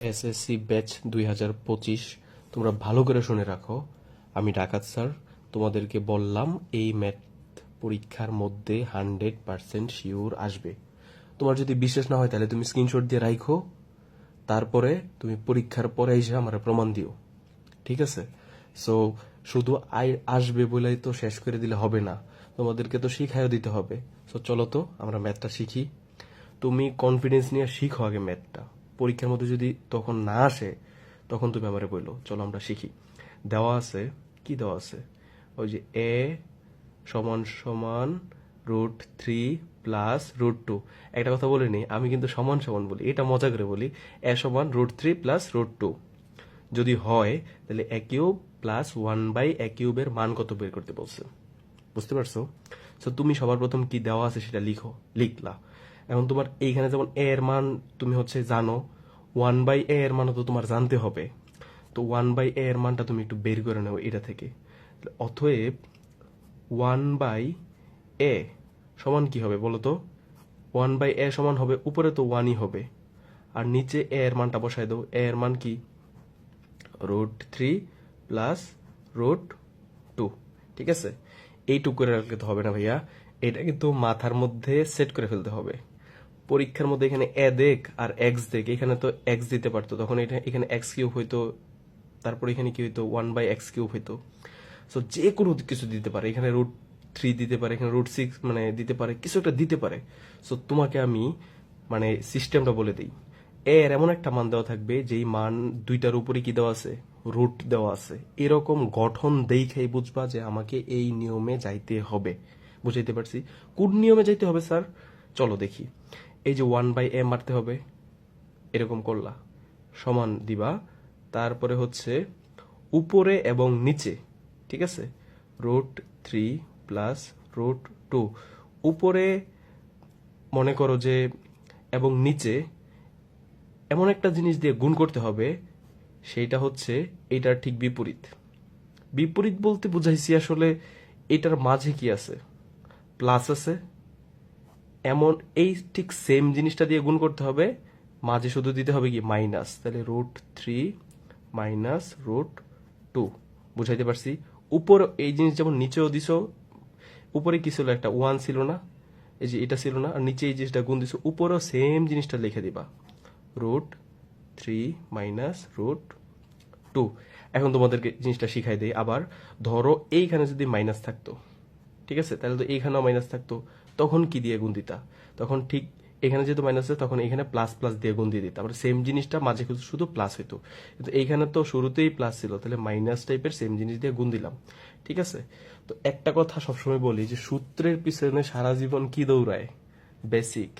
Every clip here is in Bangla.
এসএসসি ব্যাচ দুই হাজার পঁচিশ। তোমরা ভালো করে শুনে রাখো। আমি ডাকাত, স্যার। তোমাদেরকে বললাম, এই ম্যাথ পরীক্ষার মধ্যে হান্ড্রেড পার্সেন্ট শিওর আসবে। তোমার যদি বিশ্বাস না হয়, তাহলে তুমি স্ক্রিনশট দিয়ে রাখো তারপরে তুমি পরীক্ষার পরে এসে আমার প্রমাণ দিও। ঠিক আছে? সো শুধু আই, আসবে বলেই তো শেষ করে দিলে হবে না। তোমাদেরকে তো শিখাইও দিতে হবে। সো চলো তো, আমরা ম্যাথটা শিখি। তুমি কনফিডেন্স নিয়ে শিখো আগে ম্যাথটা। পরীক্ষার মধ্যে যদি তখন না আসে, তখন তুমি আমারে বলল চলো আমরা শিখি। দেওয়া আছে, কি দেওয়া আছে? ওই যে এ সমান সমান root three plus root two. একটা কথা বলে নি আমি কিন্তু সমান সমান বলি, এটা মজা করে বলি। এ সমান root three plus root two. যদি হয়, তাহলে a cube plus one by a কিউবের মান কত বের করতে বলছে? বুঝতে পারছ? সো তুমি সবার প্রথম কি দেওয়া আছে সেটা লিখো, লিখলা। এখন তোমার এইখানে যেমন এ এর মান তুমি হচ্ছে জানো ওয়ান বাই এ এর মানও তো তোমার জানতে হবে। তো ওয়ান বাই এ এর মানটা তুমি একটু বের করে নাও এটা থেকে। অতএব ওয়ান বাই এ সমান কি হবে বলো তো? ওয়ান বাই এ সমান হবে, উপরে তো ওয়ানই হবে। আর নিচে এ এর মানটা বসায় দাও। এ এর মান কি? Root three plus root two ঠিক আছে? এইটুকু করে রাখলে তো হবে না ভাইয়া। এটা কিন্তু মাথার মধ্যে সেট করে ফেলতে হবে। পরীক্ষার মধ্যে এখানে এ দেখ আর এক্স দেখ। এখানে তো এক্স দিতে পারতো। তখন এটা এখানে এক্স কিউব হইতো, তারপর এখানে কি হইতো? ওয়ান বাই এক্স কিউব হইতো। সো যে কোনো কিছু দিতে পারে। এখানে রুট থ্রি দিতে পারে, এখানে রুট সিক্স মানে দিতে পারে, কিছু একটা দিতে পারে। সো তোমাকে আমি মানে সিস্টেমটা বলে দিই। এর এমন একটা মান দেওয়া থাকবে, যেই মান দুইটার উপরে কি দেওয়া আছে? রুট দেওয়া আছে। এরকম গঠন দেখেই বুঝবা যে আমাকে এই নিয়মে যাইতে হবে। বুঝাইতে পারছি? কোন নিয়মে যাইতে হবে, স্যার? চলো দেখি। এই যে ওয়ান বাই এ মারতে হবে, এরকম করলা। সমান দিবা। তারপরে হচ্ছে উপরে এবং নিচে, ঠিক আছে? Root three plus root two উপরে মনে করো যে এবং নিচে এমন একটা জিনিস দিয়ে গুণ করতে হবে, সেইটা হচ্ছে এটার ঠিক বিপরীত। বিপরীত বলতে বুঝাইছি আসলে এটার মাঝে কি আছে? প্লাস আছে এমন এই ঠিক সেম জিনিসটা দিয়ে গুণ করতে হবে। মাঝে শুধু দিতে হবে কি? মাইনাস তাহলে root three minus root two বুঝাইতে পারছি? উপর এই জিনিস যেমন নিচেও দিছো, উপরে কি ছিল? একটা ওয়ান ছিল না। এই যে এটা ছিল না, আর নিচে এই জিনিসটা গুণ দিছো, উপরেও সেম জিনিসটা লিখে দিবা। Root three minus root two এখন তোমাদেরকে জিনিসটা শিখাই দেয় আবার ধরো এইখানে যদি মাইনাস থাকতো, ঠিক আছে? তাহলে তো এইখানেও মাইনাস থাকতো। তখন কি দিয়ে গুণ দিতা? তখন ঠিক এখানে যেহেতু মাইনাস তখন এখানে প্লাস প্লাস দিয়ে গুণ দিয়ে দিতাম সেম জিনিসটা মাঝে শুধু প্লাস হইতো। কিন্তু এইখানে তো শুরুতেই প্লাস ছিল, তাহলে মাইনাস টাইপের সেম জিনিস দিয়ে গুণ দিলাম। ঠিক আছে? তো একটা কথা সবসময় বলি যে সূত্রের পিছনে সারা জীবন কি দৌড়ায়? বেসিক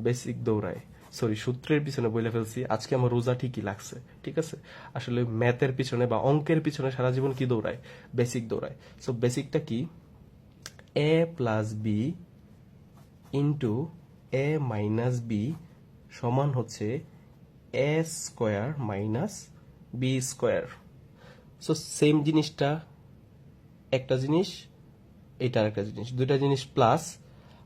বেসিক দৌড়ায়। সরি সূত্রের পিছনে বলে ফেলছি। আজকে আমার রোজা ঠিকই লাগছে। ঠিক আছে? আসলে ম্যাথের পিছনে বা অঙ্কের পিছনে সারা জীবন কি দৌড়ায়? বেসিক দৌড়ায়। সো বেসিকটা কি? A plus b into a minus b সমান হচ্ছে a square minus b square so same জিনিসটা, একটা জিনিস, এটা একটা জিনিস, দুইটা জিনিস প্লাস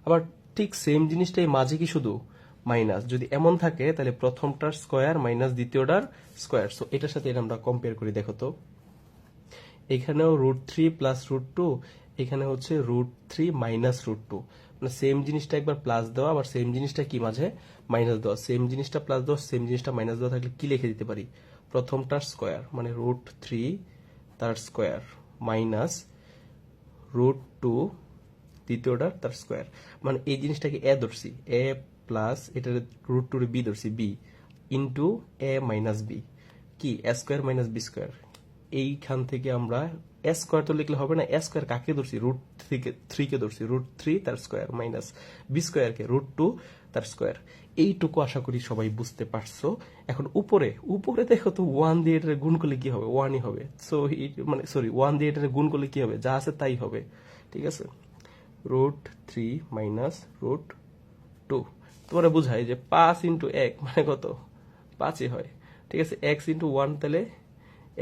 আবার ঠিক সেম জিনিসটাই মাঝে কি শুধু? মাইনাস যদি এমন থাকে, তাহলে প্রথমটার স্কোয়ার মাইনাস দ্বিতীয়টার স্কোয়ার সো এটার সাথে এটা আমরা কম্পেয়ার করি, দেখো তো। এখানেও root three plus root two এখানে হচ্ছে root three minus root two মানে সেম জিনিসটা একবার প্লাস দেওয়া, আবার সেম জিনিসটা কি মাঝে মাইনাস দেওয়া। সেম জিনিসটা প্লাস দেওয়া সেম জিনিসটা মাইনাস দেওয়া থাকলে কি লিখে দিতে পারি? প্রথমটার স্কোয়ার মানে রুট থ্রি তার স্কোয়ার মাইনাস রুট টু দ্বিতীয়টার তার স্কোয়ার মানে এই জিনিসটাকে এ ধরছি। এ প্লাস এটা রুট টু বি ধরছি b into a minus b কি? A square minus b square এইখান থেকে আমরা এ স্কোয়ার তো লিখলে হবে না এ স্কোয়ার কাকে ধরছি? রুট থ্রিকে থ্রিকে ধরছি? রুট থ্রি তার স্কোয়ার মাইনাস বি স্কোয়ারকে রুট টু তার স্কোয়ার এইটুকু আশা করি সবাই বুঝতে পারছ। এখন উপরে উপরে দেখো তো ওয়ান দিয়ে এটা গুণ করলে কি হবে? ওয়ানই হবে। সো মানে সরি ওয়ান দিয়ে এটা গুণ করলে কি হবে? যা আছে তাই হবে। ঠিক আছে? Root three minus root two তোমরা বুঝাই যে পাঁচ ইন্টু এক মানে কত? পাঁচই হয়। ঠিক আছে? এক্স ইন্টু ওয়ান তাহলে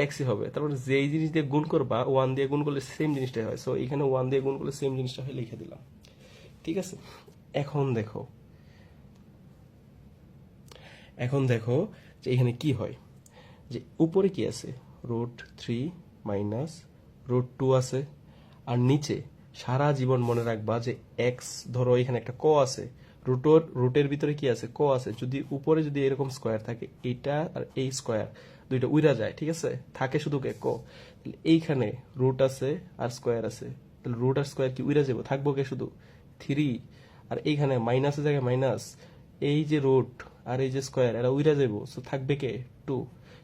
এক্সই হবে। তারপরে যেই জিনিস দিয়ে গুণ করবা ওয়ান দিয়ে গুণ করলে সেম জিনিসটাই হয়। সো এখানে ওয়ান দিয়ে গুণ করলে সেম জিনিসটা হয় লিখে দিলাম। ঠিক আছে? এখন দেখো। এখন দেখো যে এখানে কি হয়? যে উপরে কি আছে? Root three minus root two আছে। আর নিচে সারা জীবন মনে রাখবা যে এক্স ধরো এখানে একটা ক আছে। রুটোর রুটের ভিতরে কি আছে? ক আছে। যদি উপরে যদি এরকম স্কোয়ার থাকে, এটা আর এই স্কোয়ার দুইটা উইরা যায়, ঠিক আছে? থাকে শুধু কে? ক? এইখানে রুট আছে আর স্কোয়ার আছে। তাহলে রুট আর স্কোয়ার কি উইরা যাব থাকব কে শুধু? থ্রি আর এইখানে মাইনাসের জায়গায় মাইনাস এই যে রুট আর এই যে স্কোয়ার এরা উইরা যাব সো থাকবে কে? টু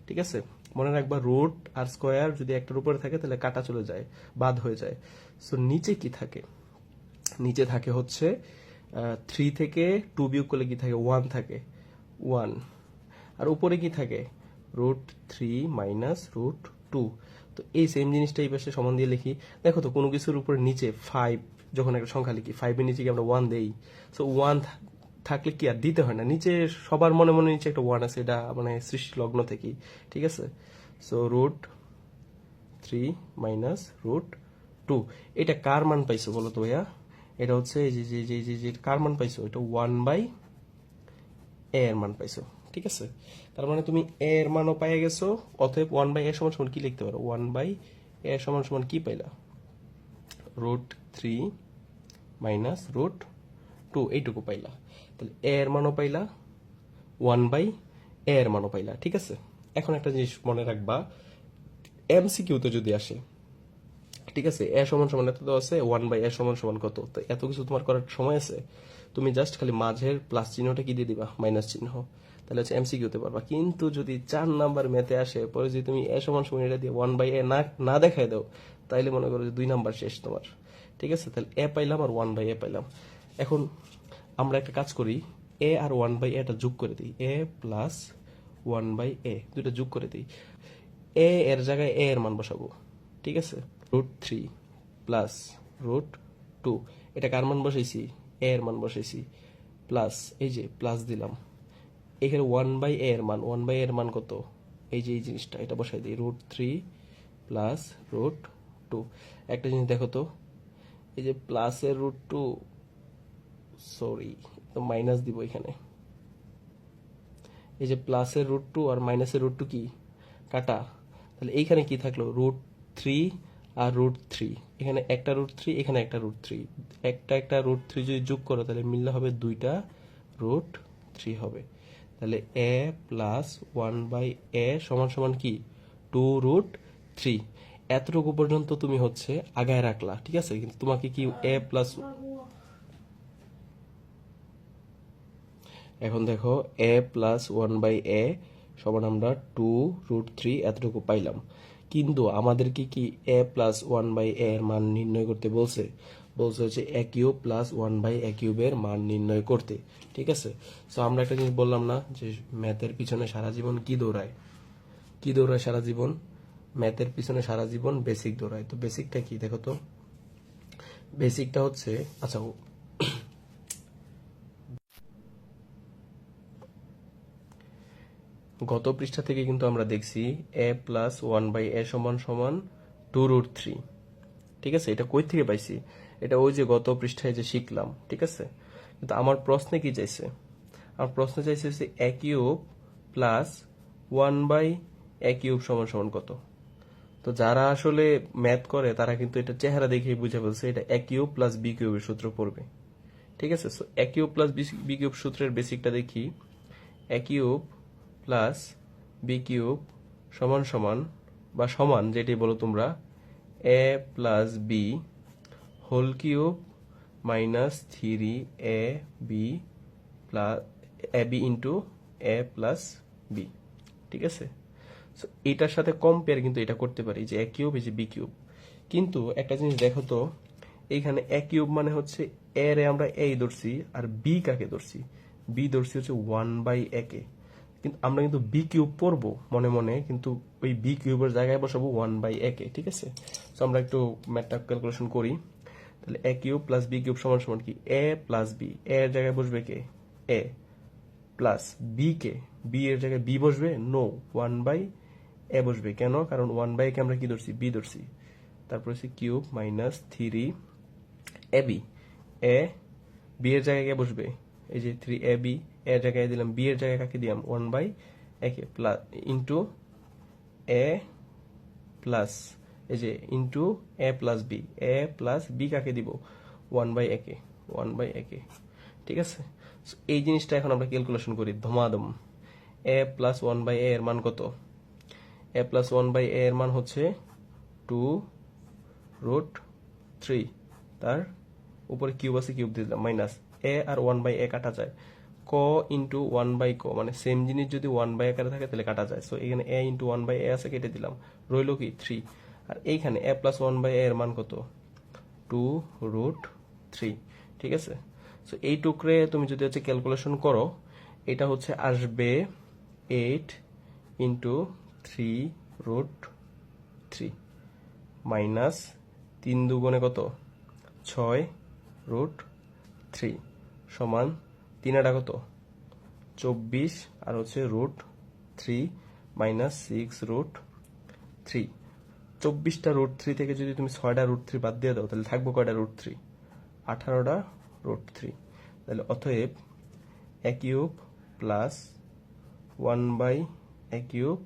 ঠিক আছে? মনে রাখবা রুট আর স্কোয়ার যদি একটার উপরে থাকে, তাহলে কাটা চলে যায়, বাদ হয়ে যায়। সো নিচে কি থাকে? নিচে থাকে হচ্ছে থ্রি থেকে টু বিয়োগ করলে কি থাকে? ওয়ান থাকে। ওয়ান আর উপরে কি থাকে? Root three minus root two তো এই সেম জিনিসটা এই পাশে সমান দিয়ে লিখি। দেখো তো, কোনো কিছুর উপরে নিচে ফাইভ যখন একটা সংখ্যা লিখি ফাইভের নিচে কি আমরা ওয়ান দেই? সো ওয়ান থাকলে কি আর দিতে হয় না? নিচে সবার মনে মনে নিচে একটা ওয়ান আছে, এটা মানে সৃষ্টি লগ্ন থেকেই ঠিক আছে? So root three minus root two এটা কার মান পাইছো বলো তো ভাইয়া? এটা হচ্ছে যে যে যে যে কার মান পাইছো? এটা ওয়ান বাই এ এর মান পাইছো। ঠিক আছে? তার মানে তুমি এ এর মানও পাইয়া গেছো, অতএব ওয়ান বাই এ সমান সমান কি লিখতে পারো? ওয়ান বাই এ সমান সমান কি পাইলা? Root three minus root two এইটুকু পাইলা। তাহলে এ এর মানও পাইলা ওয়ান বাই এ এর মানও পাইলা, ঠিক আছে? এখন একটা জিনিস মনে রাখবা এমসিকিউতে যদি আসে, ঠিক আছে? এ সমান সমান এত তো আছে ওয়ান বাই এ সমান সমান কত? তো এত কিছু তোমার করার সময় আছে, তুমি জাস্ট খালি মাঝের প্লাস চিহ্নটা কি দিয়ে দিবা? মাইনাস চিহ্ন। তাহলে হচ্ছে এমসিকিউতে পারবা। কিন্তু যদি চার নাম্বার ম্যাথে আসে, পরে যদি তুমি এ সমান সময় এটা দিয়ে ওয়ান বাই এ না না দেখাই দাও, তাইলে মনে করো যে দুই নাম্বার শেষ তোমার। ঠিক আছে? তাহলে এ পাইলাম আর ওয়ান বাই এ পাইলাম। এখন আমরা একটা কাজ করি এ আর ওয়ান বাই এটা যোগ করে দিই। A plus one by a দুটো যোগ করে দিই। এ এর জায়গায় এ এর মান বসাবো। ঠিক আছে? Root three plus root two এটা কার মান বসাইছি? এ এর মান বসাইছি। প্লাস এই যে প্লাস দিলাম। এখানে ওয়ান বাই এ এর মান ওয়ান বাই এর মান কত? এই যে, এই জিনিসটা, এটা বসাই দিই। Root three plus root two একটা জিনিস দেখো তো, এই যে প্লাসের রুট টু সরি তো মাইনাস দিব এখানে। এই যে প্লাসের রুট টু আর মাইনাসের রুট টু কি? কাটা। তাহলে এইখানে কি থাকল? রুট থ্রি আর রুট থ্রি এখানে একটা রুট থ্রি এখানে একটা রুট থ্রি একটা একটা রুট থ্রি যদি যোগ করো, তাহলে মিললে হবে দুইটা রুট থ্রি হবে। তাহলে a plus one by a সমান সমান কি? টু রুট থ্রি এতটুকু পর্যন্ত তুমি হচ্ছে আগায় রাখলা, ঠিক আছে? কিন্তু তোমাকে কি এ প্লাস এখন দেখো a plus one by a সমান আমরা টু রুট থ্রি এতটুকু পাইলাম। কিন্তু আমাদেরকে কি a plus one by a এর মান নির্ণয় করতে বলছে? বলছে হচ্ছে a cube plus one by a কিউবের মান নির্ণয় করতে, ঠিক আছে? সো আমরা একটা জিনিস বললাম না যে ম্যাথের পিছনে সারা জীবন কি দৌড়ায়? কি দৌড়ায় সারা জীবন? ম্যাথের পিছনে সারা জীবন বেসিক দৌড়ায়। তো বেসিকটা কি? দেখো তো। বেসিকটা হচ্ছে আচ্ছা গত পৃষ্ঠা থেকে কিন্তু আমরা দেখছি a plus one by a সমান সমান টু রুট থ্রি ঠিক আছে? এটা কই থেকে পাইছি? এটা ওই যে গত পৃষ্ঠায় যে শিখলাম, ঠিক আছে? কিন্তু আমার প্রশ্নে কি চাইছে? আমার প্রশ্ন চাইছে যে a cube plus one by a cube সমান সমান কত? তো যারা আসলে ম্যাথ করে, তারা কিন্তু এটা চেহারা দেখেই বুঝে বলছে এটা এ কিউব প্লাস বি কিউবের সূত্র পড়বে। ঠিক আছে? So a cube plus b cube সূত্রের বেসিকটা দেখি। A cube plus b cube সমান সমান বা সমান যেটি বলো তোমরা a plus b whole cube minus three a b plus a b into a plus b ঠিক আছে? সো এটার সাথে কম্পেয়ার কিন্তু এটা করতে পারি যে এ কিউব এই যে বি কিউব কিন্তু একটা জিনিস দেখো তো এইখানে এ কিউব মানে হচ্ছে এ রে আমরা এই ধরছি আর বি কাকে ধরছি? বি ধরছি হচ্ছে ওয়ান বাই একে কিন্তু আমরা কিন্তু বি কিউব পড়ব মনে মনে, কিন্তু ওই বি কিউবের জায়গায় বসাবো ওয়ান বাই একে ঠিক আছে? তো আমরা একটু ম্যাথটা ক্যালকুলেশন করি। তাহলে a cube plus b cube সমান সমান কি? এ প্লাস বি এ এর জায়গায় বসবে কে? এ প্লাস বি কে? বি এর জায়গায় বি বসবে? নো ওয়ান বাই এ বসবে। কেন? কারণ ওয়ান বাই কে আমরা কি ধরছি? বি ধরছি। তারপর হচ্ছে cube minus three a b a b এর জায়গায় কে বসবে? এই যে থ্রি এ বি এর জায়গায় দিলাম। বি এর জায়গায় কাকে দিলাম? ওয়ান বাই একে প্লাস ইন্টু এ প্লাস এই যে into a plus b a plus b কাকে দিব? ওয়ান বাই একে ওয়ান বাই একে ঠিক আছে? এই জিনিসটা এখন আমরা ক্যালকুলেশন করি ধমাদম a plus one by a এর মান কত? A plus one by a এর মান হচ্ছে টু রুট থ্রি তার উপরে কিউব আছে কিউব দিয়ে দিলাম মাইনাস এ আর ওয়ান বাই এ কাটা যায়। ক ইন্টু ওয়ান বাই ক মানে সেম জিনিস যদি ওয়ান বাই আকারে থাকে, তাহলে কাটা যায়। সো এখানে a into one by a আছে, কেটে দিলাম। রইল কি? থ্রি আর এইখানে এ প্লাস ওয়ান বাই এর মান কত? টু রুট থ্রি ঠিক আছে? সো এই টুকরে তুমি যদি হচ্ছে ক্যালকুলেশন করো, এটা হচ্ছে আসবে eight into three root three minus তিন দুগুণে কত? ছয় রুট থ্রি সমান তিন আটা কত? চব্বিশ, আর হচ্ছে root three minus six root three চব্বিশটা রুট থ্রি থেকে যদি তুমি ছয়টা রুট থ্রি বাদ দিয়ে দাও, তাহলে থাকব কয়টা রুট থ্রি আঠারোটা রুট থ্রি তাহলে অতএব a cube plus one by a cube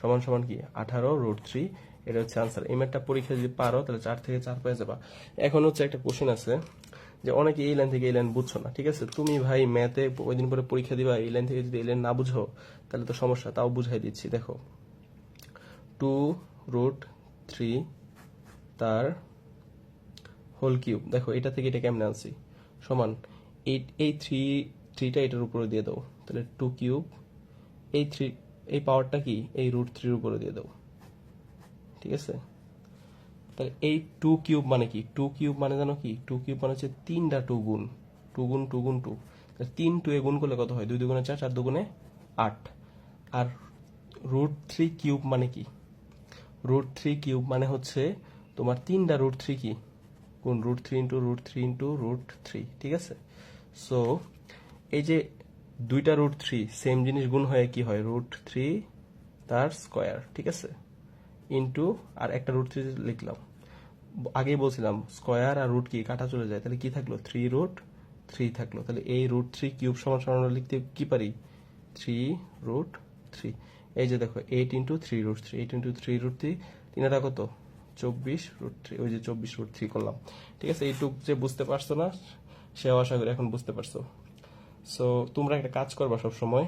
সমান সমান কি? আঠারো রুট থ্রি এটা হচ্ছে আনসার এই ম্যাথটা পরীক্ষা যদি পারো, তাহলে চার থেকে চার পেয়ে যাবা। এখন হচ্ছে একটা কোশ্চেন আছে যে অনেকে এই লাইন থেকে এই লাইন বুঝছ না, ঠিক আছে? তুমি ভাই ম্যাথে ওই দিন পরে পরীক্ষা দিবা, এই লাইন থেকে যদি এই লাইন না বুঝো, তাহলে তো সমস্যা, তাও বুঝাই দিচ্ছি। দেখো টু রুট থ্রি তার হোল কিউব দেখো, এটা থেকে এটা কেমনে আনছি? সমান এই এই থ্রি থ্রিটা এটার উপরে দিয়ে দাও তাহলে টু কিউব এই থ্রি এই পাওয়ারটা কি? এই রুট থ্রির উপরে দিয়ে দাও ঠিক আছে? তাহলে এই টু কিউব মানে কি? টু কিউব মানে জানো কি? টু কিউব মানে হচ্ছে তিনটা টু গুণ। টু গুণ টু গুণ টু তিন টু এ গুণ করলে কত হয়? দুই দুগুণে চার চার দুগুণে আট। আর রুট থ্রি কিউব মানে কি? রুট থ্রি কিউব মানে হচ্ছে তোমার তিনটা রুট থ্রি কি? কোন root three into root three into root three ঠিক আছে? সো এই যে দুইটা রুট থ্রি সেম জিনিস গুণ হয়ে কি হয়? রুট থ্রি তার স্কোয়ার ঠিক আছে? ইন্টু আর একটা রুট থ্রি লিখলাম। আগেই বলছিলাম স্কোয়ার আর রুট কি? কাটা চলে যায়। তাহলে কি থাকল? থ্রি রুট থ্রি থাকল। তাহলে এই রুট থ্রি কিউব সমান সমান লিখতে কি পারি? থ্রি রুট থ্রি এই যে দেখো eight into three root three eight into three root three তিনটা কত? চব্বিশ রুট থ্রি ওই যে চব্বিশ রুট থ্রি করলাম। ঠিক আছে, এইটুক যে বুঝতে পারছ না সেও আশা করি এখন বুঝতে পারছ। সো তোমরা একটা কাজ করবা সব সময়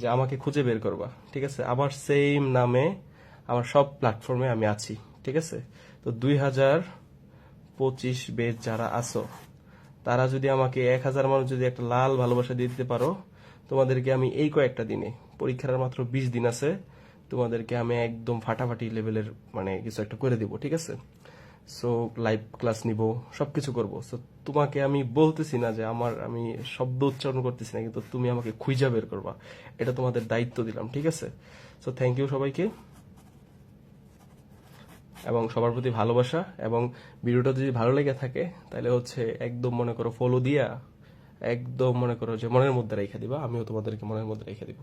যে আমাকে খুঁজে বের করবা। ঠিক আছে আমার সেম নামে আমার সব প্ল্যাটফর্মে আমি আছি। ঠিক আছে, তো দুই হাজার পঁচিশ বেচ যারা আছো, তারা যদি আমাকে এক হাজার মানুষ যদি একটা লাল ভালোবাসা দিয়ে দিতে পারো, তোমাদেরকে আমি এই কয়েকটা দিনে পরীক্ষার মাত্র বিশ দিন আছে, তোমাদেরকে আমি একদম ফাটাফাটি লেভেলের মানে কিছু একটা করে দিব, ঠিক আছে? সো লাইভ ক্লাস নিব, সবকিছু করব। সো তোমাকে আমি বলতেছি না যে আমার, আমি শব্দ উচ্চারণ করতেছি না, কিন্তু তুমি আমাকে খুঁজা বের করবা। এটা তোমাদের দায়িত্ব দিলাম, ঠিক আছে? সো থ্যাংক ইউ সবাইকে। এবং সবার প্রতি ভালোবাসা, এবং ভিডিওটা যদি ভালো লেগে থাকে, তাহলে হচ্ছে একদম মনে করো ফলো দিয়া, একদম মনে করো যে মনের মধ্যে রেখে দিবা, আমিও তোমাদেরকে মনের মধ্যে রেখে দিব।